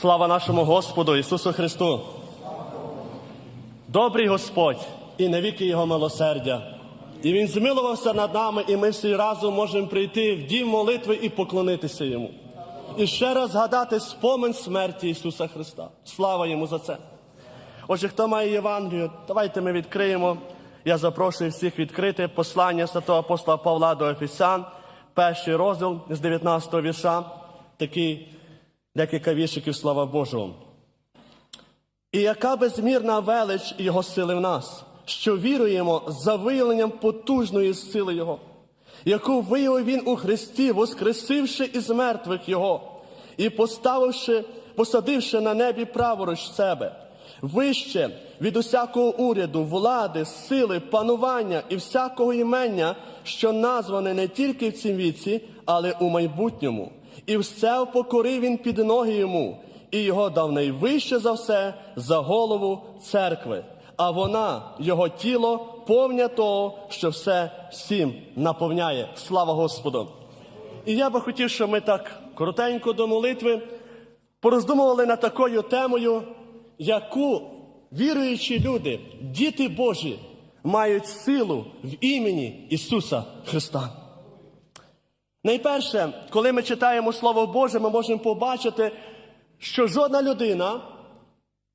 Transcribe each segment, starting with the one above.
Слава нашому Господу Ісусу Христу! Добрий Господь і навіки Його милосердя. І Він змилувався над нами, і ми всі разом можемо прийти в дім молитви і поклонитися Йому. І ще раз згадати спомин смерті Ісуса Христа. Слава йому за це. Отже, хто має Євангелію, давайте ми відкриємо. Я запрошую всіх відкрити послання святого апостола Павла до Ефесян, перший розділ з 19 вірша, такий декілька віршиків слава Божого. І яка безмірна велич Його сили в нас, що віруємо за виявленням потужної сили Його, яку виявив Він у Христі, воскресивши із мертвих Його, і поставивши, посадивши на небі праворуч себе, вище від усякого уряду, влади, сили, панування і всякого імення, що назване не тільки в цім віці, але у майбутньому. І все впокорив він під ноги йому, і його дав найвище за все за голову церкви. А вона, його тіло, повня того, що все всім наповняє. Слава Господу! І я би хотів, щоб ми так коротенько до молитви пороздумували над такою темою, яку віруючі люди, діти Божі, мають силу в імені Ісуса Христа. Найперше, коли ми читаємо Слово Боже, ми можемо побачити, що жодна людина,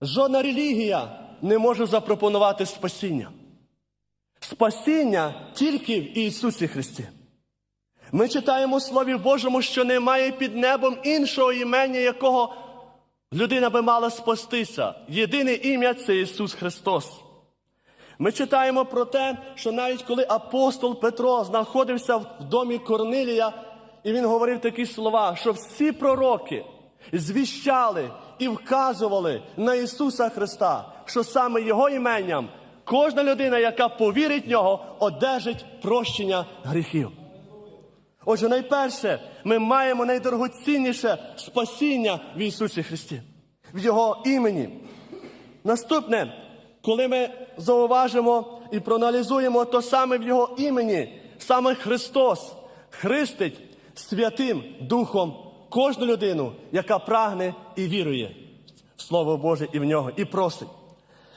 жодна релігія не може запропонувати спасіння. Спасіння тільки в Ісусі Христі. Ми читаємо у Слові Божому, що немає під небом іншого імення, якого людина би мала спастися. Єдине ім'я це Ісус Христос. Ми читаємо про те, що навіть коли апостол Петро знаходився в домі Корнилія, і він говорив такі слова, що всі пророки звіщали і вказували на Ісуса Христа, що саме Його іменням кожна людина, яка повірить в нього, одержить прощення гріхів. Отже, найперше, ми маємо найдорогоцінніше спасіння в Ісусі Христі, в Його імені. Наступне, коли ми зауважимо і проаналізуємо, то саме в Його імені, саме Христос хрестить Святим Духом кожну людину, яка прагне і вірує в Слово Боже і в нього, і просить.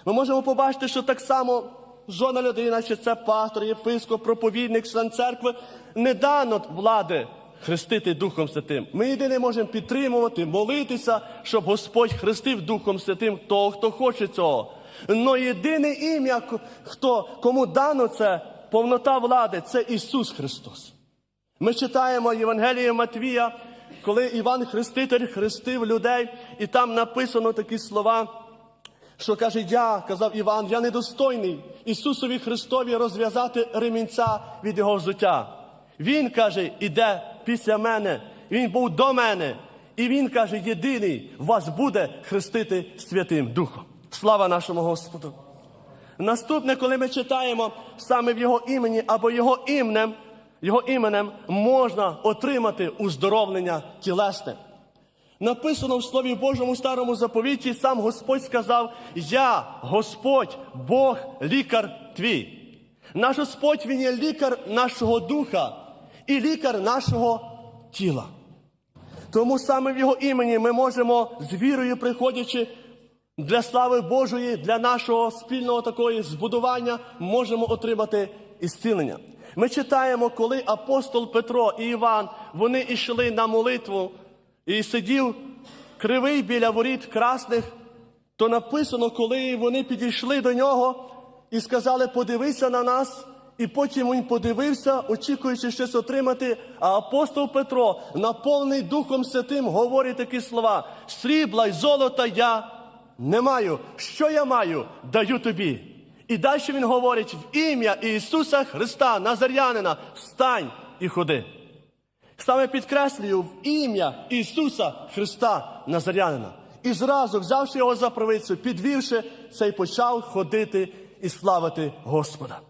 Ми можемо побачити, що так само жодна людина, чи це пастор, єпископ, проповідник, член церкви, не дано влади хрестити Духом Святим. Ми єдине можемо підтримувати, молитися, щоб Господь хрестив Духом Святим того, хто хоче цього. Но єдине ім'я, хто, кому дано це повнота влади, це Ісус Христос. Ми читаємо Євангеліє Матвія, коли Іван Хреститель хрестив людей, і там написано такі слова, що каже, я, казав Іван, я недостойний Ісусові Христові розв'язати ремінця від його життя. Він каже, іде після мене, він був до мене. І він каже, єдиний вас буде хрестити Святим Духом. Слава нашому Господу! Наступне, коли ми читаємо саме в Його імені або Його іменем, його іменем можна отримати уздоровлення тілесне. Написано в Слові Божому старому заповіті, сам Господь сказав: Я, Господь, Бог, лікар твій. Наш Господь Він є лікар нашого духа і лікар нашого тіла. Тому саме в Його імені ми можемо з вірою, приходячи для слави Божої, для нашого спільного такої збудування, можемо отримати ісцілення. Ми читаємо, коли апостол Петро і Іван вони йшли на молитву і сидів кривий біля воріт красних, то написано, коли вони підійшли до нього і сказали, подивися на нас. І потім він подивився, очікуючи щось отримати. А апостол Петро, наповнений Духом Святим, говорить такі слова: срібла й золота я не маю. Що я маю, даю тобі. І далі він говорить в ім'я Ісуса Христа, Назарянина, встань і ходи. Саме підкреслюю в ім'я Ісуса Христа Назарянина. І зразу, взявши його за правицю, підвівши, цей почав ходити і славити Господа.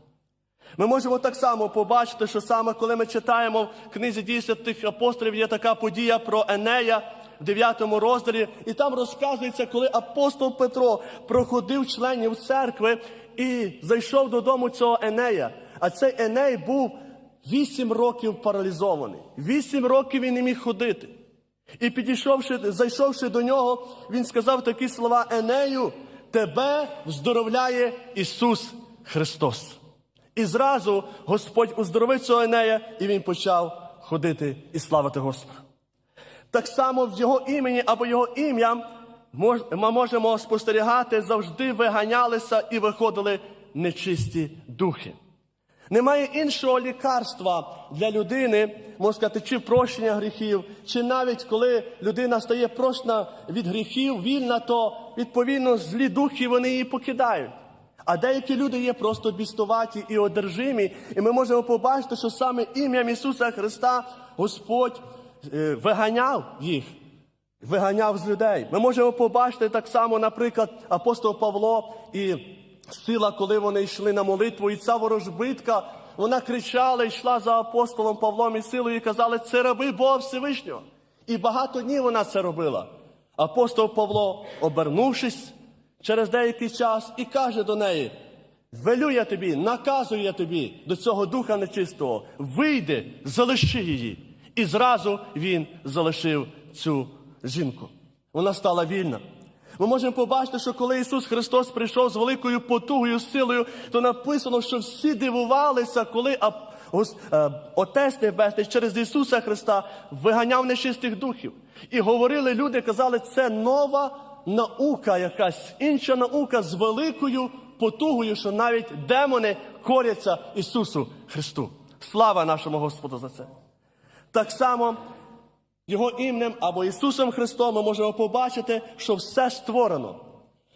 Ми можемо так само побачити, що саме коли ми читаємо в книзі дій святих апостолів, є така подія про Енея в 9 розділі, і там розказується, коли апостол Петро проходив членів церкви і зайшов додому цього Енея. А цей Еней був вісім років паралізований. Вісім років він не міг ходити. І підійшовши, зайшовши до нього, він сказав такі слова Енею, тебе вздоровляє Ісус Христос. І зразу Господь уздоровив цього Енея, і він почав ходити і славити Господа. Так само в його імені або його ім'ям ми можемо спостерігати, завжди виганялися і виходили нечисті духи. Немає іншого лікарства для людини, можна сказати, чи прощення гріхів, чи навіть коли людина стає прощена від гріхів, вільна, то відповідно злі духи вони її покидають. А деякі люди є просто бістуваті і одержимі, і ми можемо побачити, що саме ім'ям Ісуса Христа Господь е, виганяв їх виганяв з людей. Ми можемо побачити так само, наприклад, апостол Павло і сила, коли вони йшли на молитву, і ця ворожбитка, вона кричала, йшла за апостолом Павлом і силою і казали, це раби Бога Всевишнього. І багато днів вона це робила. Апостол Павло, обернувшись через деякий час, і каже до неї: Велю я тобі, наказую я тобі до цього духа нечистого, вийди, залиши її. І зразу він залишив цю жінку. Вона стала вільна. Ми можемо побачити, що коли Ісус Христос прийшов з великою потугою, силою, то написано, що всі дивувалися, коли е, Отець Небесний через Ісуса Христа виганяв нечистих духів. І говорили люди, казали, це нова наука, якась інша наука з великою потугою, що навіть демони коряться Ісусу Христу. Слава нашому Господу за це. Так само його іменем або Ісусом Христом ми можемо побачити, що все створено.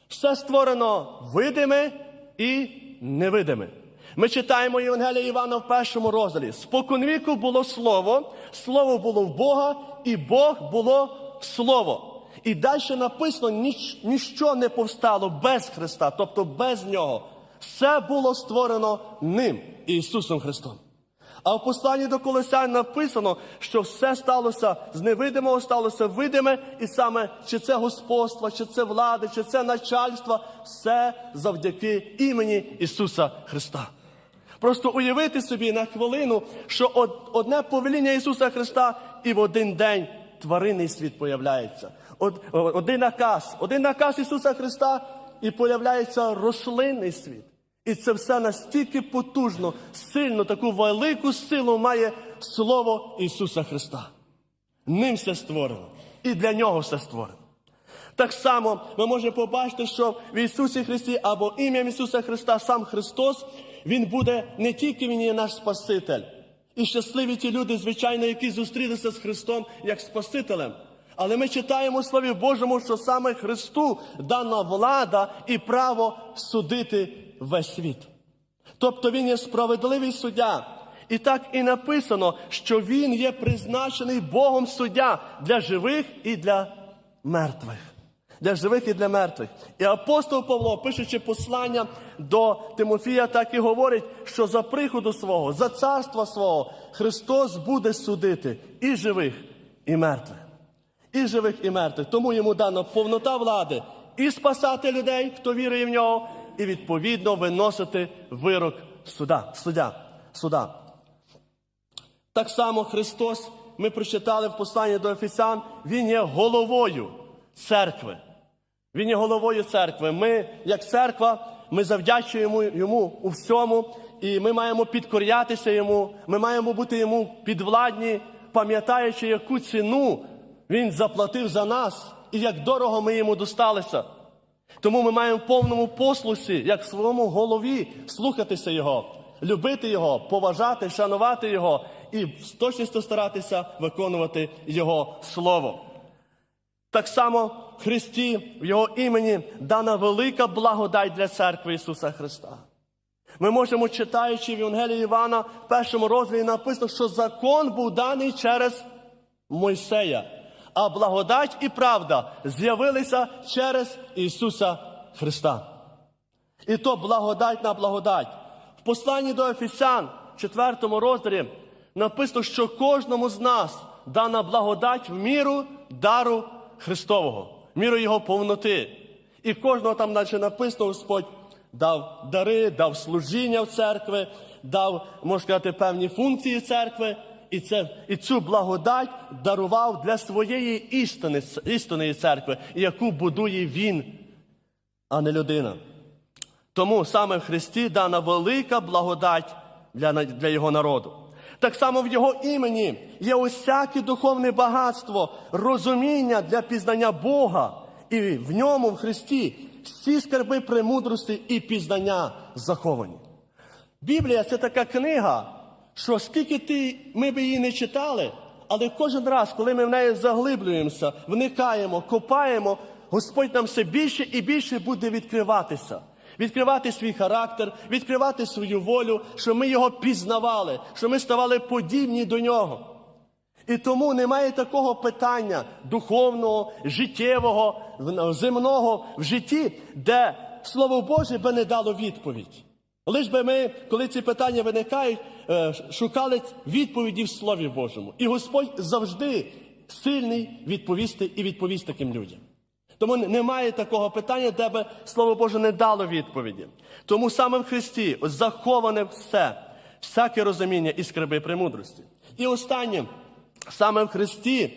Все створено видиме і невидиме. Ми читаємо Євангелія Івана в першому розділі. Споконвіку було слово, слово було в Бога, і Бог було слово. І далі написано, ніч, ніщо не повстало без Христа, тобто без Нього. Все було створено ним, Ісусом Христом. А в посланні до Колосян написано, що все сталося з невидимого, сталося видиме, і саме чи це господство, чи це влади, чи це начальство, все завдяки імені Ісуса Христа. Просто уявити собі на хвилину, що одне повеління Ісуса Христа і в один день тваринний світ появляється. Од- Один наказ, один наказ Ісуса Христа і появляється рослинний світ. І це все настільки потужно, сильно, таку велику силу має Слово Ісуса Христа. Ним все створено. І для нього все створено. Так само ми можемо побачити, що в Ісусі Христі або ім'ям Ісуса Христа сам Христос, Він буде не тільки Він є наш Спаситель. І щасливі ті люди, звичайно, які зустрілися з Христом як Спасителем. Але ми читаємо у Слові Божому, що саме Христу дана влада і право судити весь світ. Тобто він є справедливий суддя. І так і написано, що він є призначений Богом суддя для живих і для мертвих. Для живих і для мертвих. І апостол Павло, пишучи послання до Тимофія, так і говорить, що за приходу свого, за царства свого Христос буде судити і живих, і мертвих. І живих, і мертвих. Тому йому дано повнота влади і спасати людей, хто вірує в нього, і відповідно виносити вирок суда. Суддя. суда. Так само Христос, ми прочитали в посланні до Ефесян, Він є головою церкви. Він є головою церкви. Ми, як церква, ми завдячуємо йому у всьому, і ми маємо підкорятися йому, ми маємо бути йому підвладні, пам'ятаючи, яку ціну він заплатив за нас і як дорого ми йому досталися. Тому ми маємо в повному послусі, як в своєму голові, слухатися Його, любити Його, поважати, шанувати Його і точністю старатися виконувати Його Слово. Так само в Христі, в Його імені дана велика благодать для церкви Ісуса Христа. Ми можемо, читаючи в Євангелії Івана, в першому розділі написано, що закон був даний через Мойсея, а благодать і правда з'явилися через Ісуса Христа. І то благодать на благодать. В посланні до Ефесян, в 4 розділі, написано, що кожному з нас дана благодать в міру дару Христового, міру Його повноти. І кожного там, наче написано, Господь дав дари, дав служіння в церкви, дав, можна сказати, певні функції церкви. і, це, і цю благодать дарував для своєї істини, істинної церкви, яку будує він, а не людина. Тому саме в Христі дана велика благодать для, для Його народу. Так само в Його імені є усяке духовне багатство, розуміння для пізнання Бога, і в ньому, в Христі, всі скарби премудрості і пізнання заховані. Біблія це така книга, що скільки ти, ми би її не читали, але кожен раз, коли ми в неї заглиблюємося, вникаємо, копаємо, Господь нам все більше і більше буде відкриватися. Відкривати свій характер, відкривати свою волю, щоб ми його пізнавали, щоб ми ставали подібні до нього. І тому немає такого питання духовного, життєвого, земного в житті, де Слово Боже би не дало відповідь. Лиш би ми, коли ці питання виникають, е, шукали відповіді в Слові Божому. І Господь завжди сильний відповісти і відповість таким людям. Тому немає такого питання, де би Слово Боже не дало відповіді. Тому саме в Христі заховане все, всяке розуміння і скарби премудрості. І останнє, саме в Христі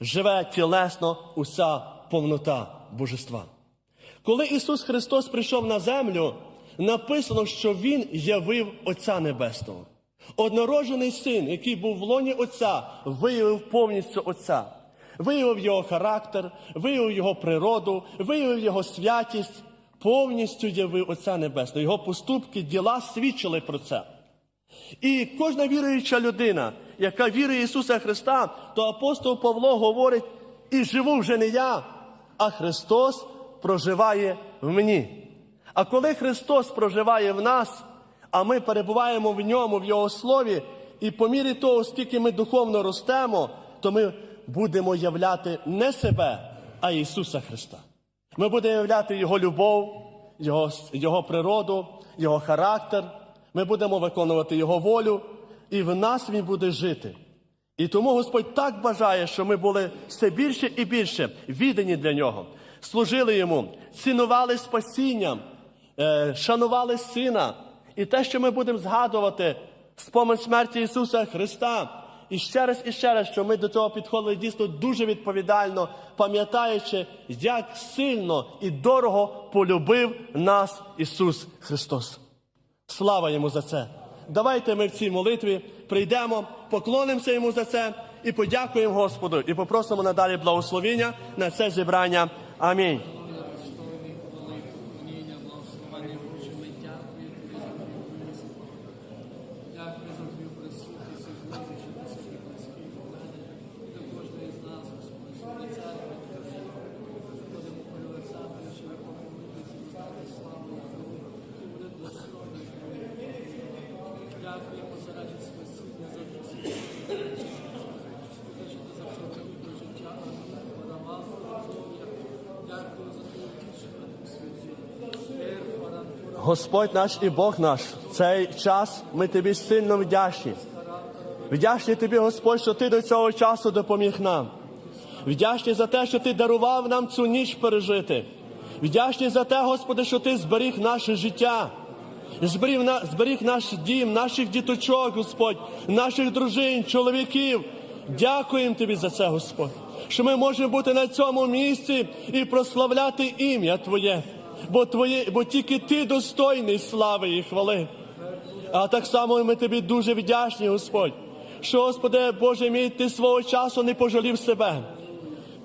живе тілесно уся повнота Божества. Коли Ісус Христос прийшов на землю, написано, що Він явив Отця Небесного. Однороджений син, який був в лоні Отця, виявив повністю Отця. Виявив його характер, виявив його природу, виявив його святість, повністю явив Отця Небесного. Його поступки, діла свідчили про це. І кожна віруюча людина, яка вірує Ісуса Христа, то апостол Павло говорить: і живу вже не я, а Христос проживає в мені. А коли Христос проживає в нас, а ми перебуваємо в ньому, в Його слові, і по мірі того, скільки ми духовно ростемо, то ми будемо являти не себе, а Ісуса Христа. Ми будемо являти Його любов, Його, Його природу, Його характер. Ми будемо виконувати Його волю, і в нас Він буде жити. І тому Господь так бажає, щоб ми були все більше і більше віддані для нього, служили йому, цінували спасінням, е, шанували Сина. І те, що ми будемо згадувати спомин смерті Ісуса Христа. І ще раз, і ще раз, що ми до цього підходили дійсно дуже відповідально, пам'ятаючи, як сильно і дорого полюбив нас Ісус Христос. Слава йому за це. Давайте ми в цій молитві прийдемо, поклонимося йому за це і подякуємо Господу, і попросимо надалі благословення на це зібрання. Амінь. Дякую за твою присутність і друзі, що ти собі близький і до кожної з нас, Господи, сьогодні церкви, Господи, мою Олександра, що ви помолитися, здати славу і Богу, і буде достойний. Дякуємо за раді спасіння, за те, що ти за все велике життя нам подавав здоров'я. Дякую за твою пісню на тому світі. Ер, фарантура, Господь наш і Бог наш, цей час ми тобі сильно вдячні. Вдячні тобі, Господь, що ти до цього часу допоміг нам. Вдячні за те, що ти дарував нам цю ніч пережити. Вдячні за те, Господи, що ти зберіг наше життя. Зберіг, зберіг наш дім, наших діточок, Господь, наших дружин, чоловіків. Дякуємо Тобі за це, Господь, що ми можемо бути на цьому місці і прославляти ім'я Твоє, бо, Твоє, бо тільки Ти достойний слави і хвали. А так само ми тобі дуже вдячні, Господь, що, Господи, Боже мій, ти свого часу не пожалів себе.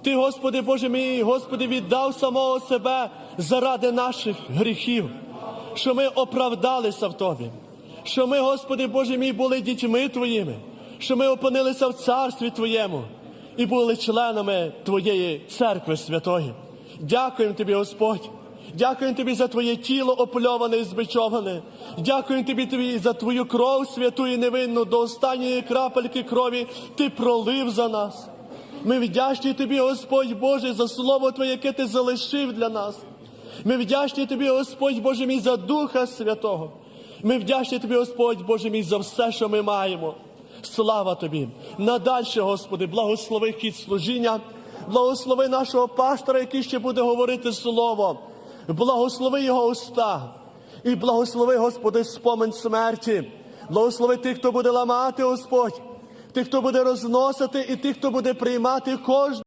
Ти, Господи, Боже мій, Господи, віддав самого себе заради наших гріхів, що ми оправдалися в Тобі, що ми, Господи, Боже мій, були дітьми Твоїми, що ми опинилися в Царстві Твоєму і були членами Твоєї церкви святої. Дякуємо Тобі, Господь. Дякуємо тобі за твоє тіло опльоване і збичоване. Дякуємо тобі, тобі за твою кров святу і невинну до останньої крапельки крові ти пролив за нас. Ми вдячні тобі, Господь Боже, за слово Твоє, яке ти залишив для нас. Ми вдячні тобі, Господь Боже мій, за Духа Святого. Ми вдячні тобі, Господь Боже мій, за все, що ми маємо. Слава тобі. Надальше, Господи, благослови хід служіння, благослови нашого пастора, який ще буде говорити слово. Благослови його уста. І благослови, Господи, спомин смерті. Благослови тих, хто буде ламати, Господь. тих, хто буде розносити, і тих, хто буде приймати кожну.